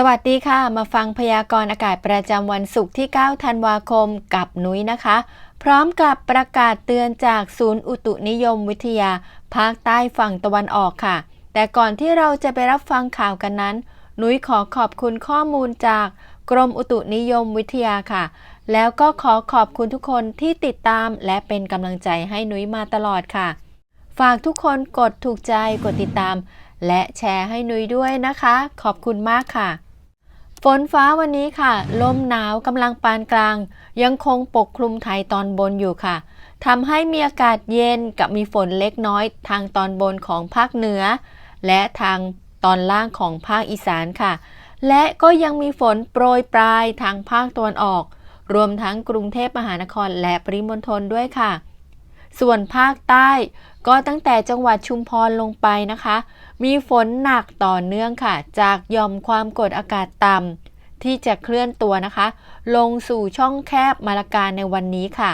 สวัสดีค่ะ มาฟังพยากรณ์อากาศประจำวันศุกร์ที่ 9 ธันวาคมกับนุ้ยนะคะ พร้อมกับประกาศเตือนจากศูนย์อุตุนิยมวิทยา ภาคใต้ฝั่งตะวันออกค่ะ แต่ก่อนที่เราจะไปรับฟังข่าวกันนั้น นุ้ยขอขอบคุณข้อมูลจากกรมอุตุนิยมวิทยาค่ะ แล้วก็ขอขอบคุณทุกคนที่ติดตามและเป็นกำลังใจให้นุ้ยมาตลอดค่ะ ฝากทุกคนกดถูกใจกดติดตาม และแชร์ให้นุ้ยด้วยนะคะ ขอบคุณมากค่ะ ฝนฟ้าวันนี้ค่ะ ลมหนาวกำลังปานกลาง ยังคงปกคลุมไทยตอนบนอยู่ค่ะทำให้มีอากาศเย็นกับมีฝนเล็กน้อย ทางตอนบนของภาคเหนือ และทางตอนล่างของภาคอีสานค่ะ และก็ยังมีฝนโปรยปลายทางภาคตะวันออก รวมทั้งกรุงเทพมหานครและปริมณฑลด้วยค่ะ ส่วนภาคใต้ก็ตั้งแต่จังหวัดชุมพรลงไปนะคะ มีฝนหนักต่อเนื่องค่ะ จากย่อมความกดอากาศต่ำที่จะเคลื่อนตัวนะคะ ลงสู่ช่องแคบมาลาการในวันนี้ค่ะ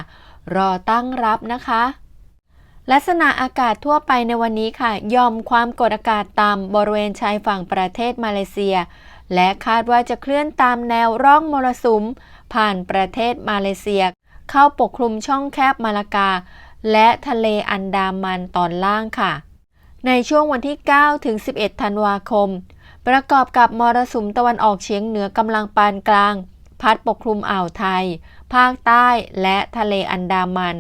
รอตั้งรับนะคะ ลักษณะอากาศทั่วไปในวันนี้ค่ะย่อมความกดอากาศต่ำบริเวณชายฝั่งประเทศมาเลเซีย และคาดว่าจะเคลื่อนตามแนวร่องมรสุม ผ่านประเทศมาเลเซีย เข้าปกคลุมช่องแคบมาลากา และทะเลอันดามันตอนล่างค่ะ ในช่วงวันที่ 9 ถึง 11 ธันวาคม ประกอบกับมรสุมตะวันออกเฉียงเหนือกำลังปานกลาง พัดปกคลุมอ่าวไทย ภาคใต้และทะเลอันดามัน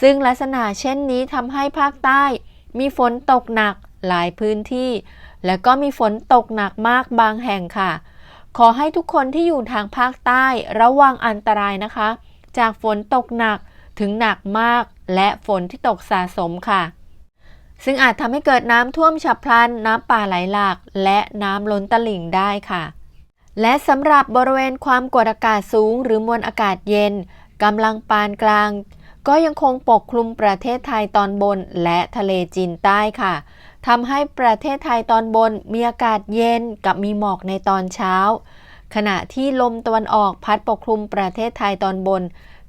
ซึ่งลักษณะเช่นนี้ทำให้ภาคใต้ มีฝนตกหนักหลายพื้นที่ และก็มีฝนตกหนักมากบางแห่งค่ะ ขอให้ทุกคนที่อยู่ทางภาคใต้ระวังอันตรายนะคะ จากฝนตกหนัก ถึงหนักมากและฝนที่ตกสะสมค่ะ ซึ่งอาจทำให้เกิดน้ำท่วมฉับพลัน น้ำป่าไหลหลาก และน้ำล้นตลิ่งได้ค่ะ และสำหรับบริเวณความกดอากาศสูง หรือมวลอากาศเย็นกำลังปานกลาง ก็ยังคงปกคลุมประเทศไทยตอนบนและทะเลจีนใต้ค่ะทำให้ประเทศไทยตอนบนมีอากาศเย็นกับมีหมอกในตอนเช้า ขณะที่ลมตะวันออกพัดปกคลุมประเทศไทยตอนบน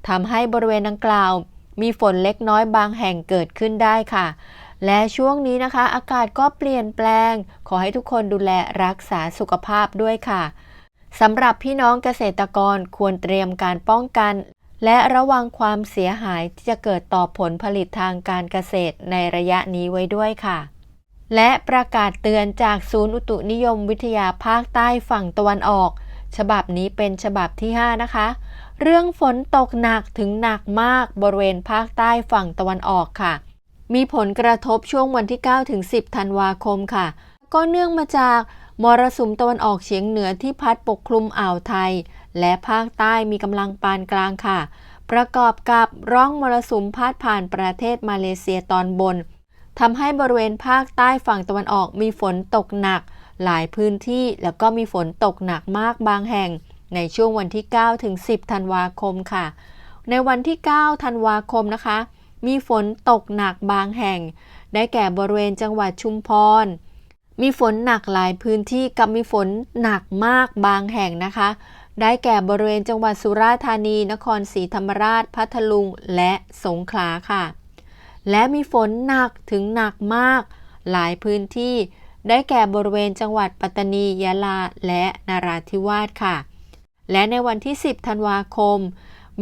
ทำให้บริเวณดังกล่าว มีฝนเล็กน้อยบางแห่งเกิดขึ้นได้ค่ะ และช่วงนี้นะคะ อากาศก็เปลี่ยนแปลง ขอให้ทุกคนดูแลรักษาสุขภาพด้วยค่ะสำหรับพี่น้องเกษตรกรควรเตรียมการป้องกัน และระวังความเสียหายที่จะเกิดต่อผลผลิตทางการเกษตรในระยะนี้ไว้ด้วยค่ะ และประกาศเตือนจากศูนย์อุตุนิยมวิทยาภาคใต้ฝั่งตะวันออก ฉบับนี้เป็นฉบับที่ 5 นะคะ เรื่องฝนตกหนักถึงหนักมากบริเวณภาคใต้ฝั่งตะวันออกค่ะ มีผลกระทบช่วงวันที่ 9 ถึง 10 ธันวาคมค่ะ ก็เนื่องมาจากมรสุมตะวันออกเฉียงเหนือที่พัดปกคลุมอ่าวไทย และภาคใต้มีกำลังปานกลางค่ะ ประกอบกับร่องมรสุมพาดผ่านประเทศมาเลเซียตอนบนทำให้บริเวณภาคใต้ฝั่งตะวันออกมีฝนตกหนัก หลายพื้นที่แล้วก็มีฝนตกหนักมากบางแห่ง ในช่วงวันที่ 9 ถึง 10 ธันวาคมค่ะ ในวันที่ 9 ธันวาคมนะคะ มีฝนตกหนักบางแห่ง ได้แก่บริเวณจังหวัดชุมพร มีฝนหนักหลายพื้นที่กับมีฝนหนักมากบางแห่งนะคะ ได้แก่บริเวณจังหวัดสุราษฎร์ธานี นครศรีธรรมราช พัทลุง และสงขลาค่ะ และมีฝนหนักถึงหนักมาก หลายพื้นที่ ได้แก่บริเวณจังหวัดปัตตานี ยะลา และนาราธิวาสค่ะ และในวันที่ 10 ธันวาคม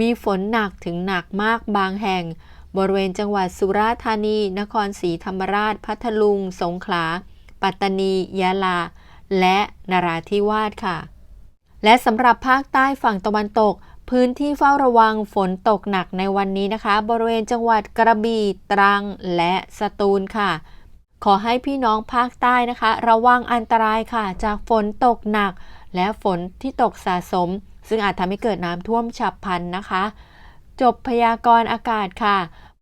มีฝนหนักถึงหนักมากบางแห่ง บริเวณจังหวัดสุราษฎร์ธานี นครศรีธรรมราช พัทลุง สงขลา ปัตตานี ยะลา และนาราธิวาสค่ะ และสำหรับภาคใต้ฝั่งตะวันตกพื้นที่เฝ้าระวังฝนตกหนักในวันนี้นะคะ บริเวณจังหวัดกระบี่ตรังและสตูลค่ะ ขอให้พี่น้องภาคใต้นะคะ ระวังอันตรายค่ะ จากฝนตกหนัก และฝนที่ตกสะสม ซึ่งอาจทำให้เกิดน้ำท่วมฉับพลันนะคะ จบพยากรณ์อากาศค่ะ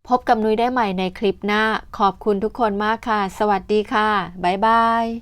พบกับนุ้ยได้ใหม่ในคลิปหน้า ขอบคุณทุกคนมากค่ะ สวัสดีค่ะ บ๊ายบาย